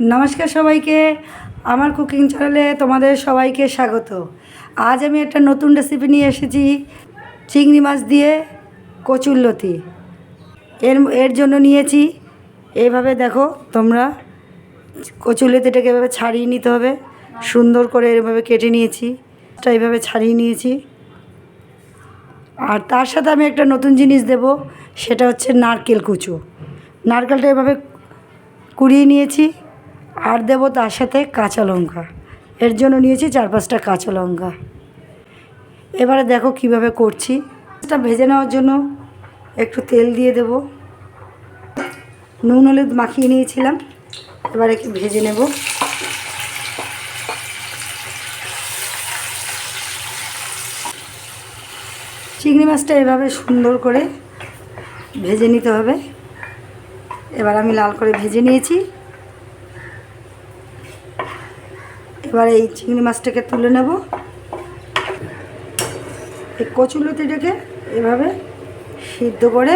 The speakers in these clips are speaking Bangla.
নমস্কার সবাইকে। আমার কুকিং চ্যানেলে তোমাদের সবাইকে স্বাগত। আজ আমি একটা নতুন রেসিপি নিয়ে এসেছি, চিংড়ি মাছ দিয়ে কচুরলতি এর এর জন্য নিয়েছি। এইভাবে দেখো, তোমরা কচুরলতিটাকে এভাবে ছাড়িয়ে নিতে হবে। সুন্দর করে এভাবে কেটে নিয়েছি। তা এইভাবে ছাড়িয়ে নিয়েছি। আর তার সাথে আমি একটা নতুন জিনিস দেব, সেটা হচ্ছে নারকেল কুচু। নারকেলটা এভাবে কুড়িয়ে নিয়েছি। আর দেবো তার সাথে কাঁচা লঙ্কা। এর জন্য নিয়েছি চার পাঁচটা কাঁচা লঙ্কা। এবারে দেখো কীভাবে করছি। এটা ভেজে নেওয়ার জন্য একটু তেল দিয়ে দেব। নুন, হলুদ মাখিয়ে নিয়েছিলাম। এবারে একটু ভেজে নেব। চিংড়ি মাছটা এভাবে সুন্দর করে ভেজে নিতে হবে। এবার আমি লাল করে ভেজে নিয়েছি। এবার এই চিংড়ি মাছটাকে তুলে নেব। এই কচুলতিটাকে এভাবে সিদ্ধ করে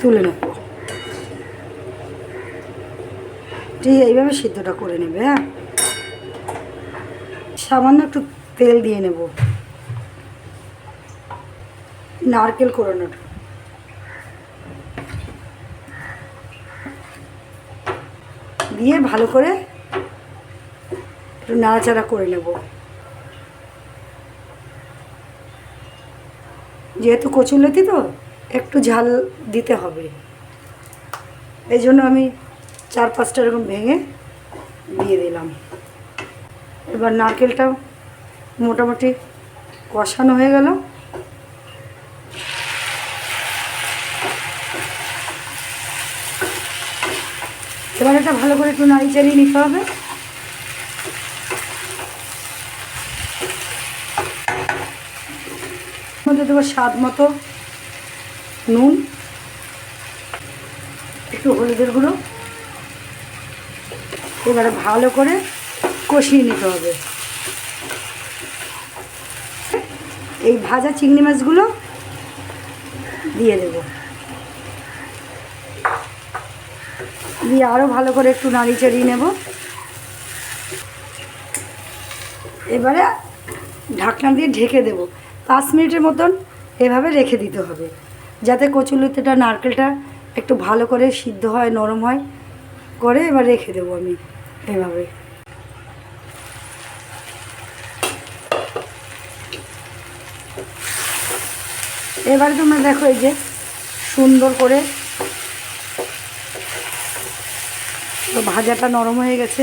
তুলে নেব। ঠিক এইভাবে সিদ্ধটা করে নেবে হ্যাঁ? সামান্য একটু তেল দিয়ে নেব। নারকেল কোরানোটা দিয়ে ভালো করে একটু নাড়াচাড়া করে নেব। যেহেতু কচুলতি তো, একটু ঝাল দিতে হবে। এই জন্য আমি চার পাঁচটা এরকম ভেঙে দিয়ে দিলাম। এবার নারকেলটা মোটামুটি কষানো হয়ে গেল। এবার এটা ভালো করে একটু নাড়ি চালিয়ে নিতে হবে। মধ্যে দেবো স্বাদ মতো নুন, একটু হলুদের গুঁড়ো। এবারে ভালো করে কষিয়ে নিতে হবে। এই ভাজা চিংড়ি মাছগুলো দিয়ে দেবো। দিয়ে আরও ভালো করে একটু নাড়ি চাড়িয়ে নেব। এবারে ঢাকনা দিয়ে ঢেকে দেব। পাঁচ মিনিটের মতন এভাবে রেখে দিতে হবে। যাতে কচুলতিটা, নারকেলটা একটু ভালো করে সিদ্ধ হয়, নরম হয়, করে এবার রেখে দেবো আমি এভাবে। এবার তোমরা দেখো এই যে সুন্দর করে ভাজাটা নরম হয়ে গেছে।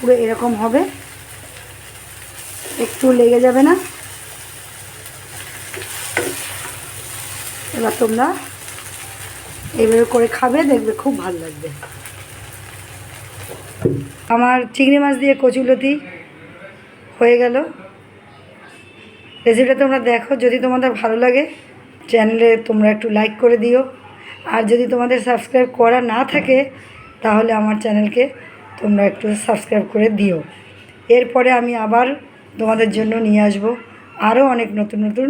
পুরো এরকম হবে। একটু লেগে যাবে না। এবার তোমরা এইভাবে করে খাবে, দেখবে খুব ভালো লাগবে। আমার চিংড়ি মাছ দিয়ে কচুলতি হয়ে গেল। রেসিপিটা তোমরা দেখো, যদি তোমাদের ভালো লাগে চ্যানেলে তোমরা একটু লাইক করে দিও। আর যদি তোমাদের সাবস্ক্রাইব করা না থাকে, তাহলে আমার চ্যানেলকে তোমরা একটু সাবস্ক্রাইব করে দিও। এরপরে আমি আবার তোমাদের জন্য নিয়ে আসব আরও অনেক নতুন নতুন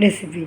রেসিপি